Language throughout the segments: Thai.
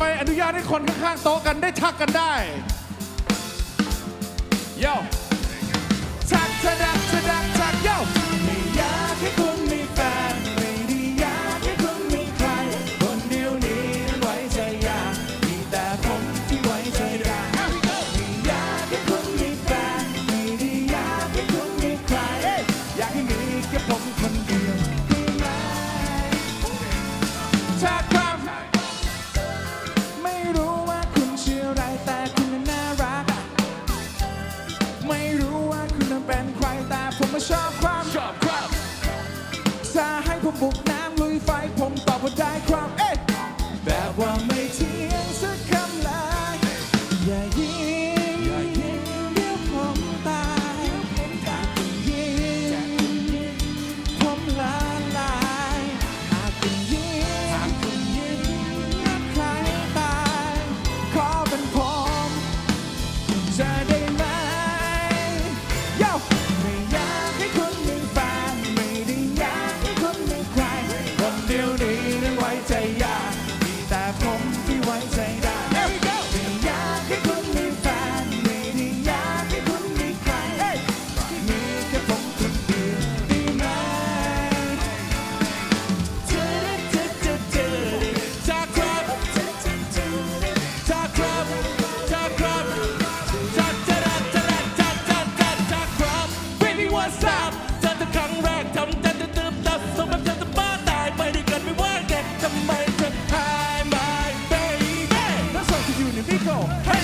ำไมอนุญาตให้คนข้างๆโต๊ะกันได้ชักกันได้ โย่ชักชะดักชะ Mà 话 Hey!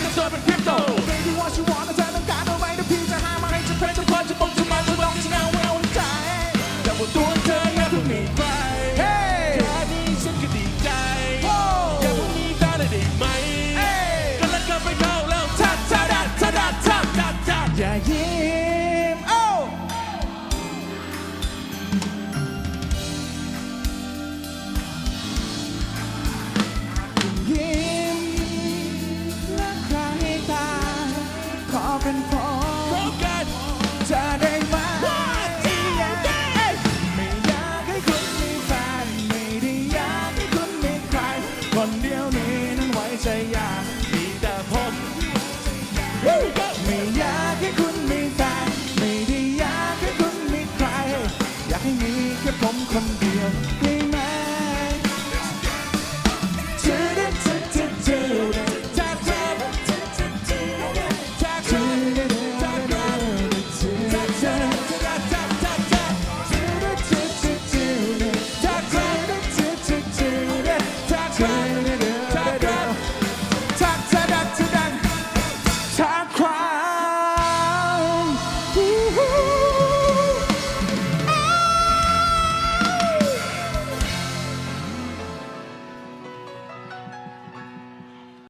คนเดียวนี้นั้นไว้ใจยาก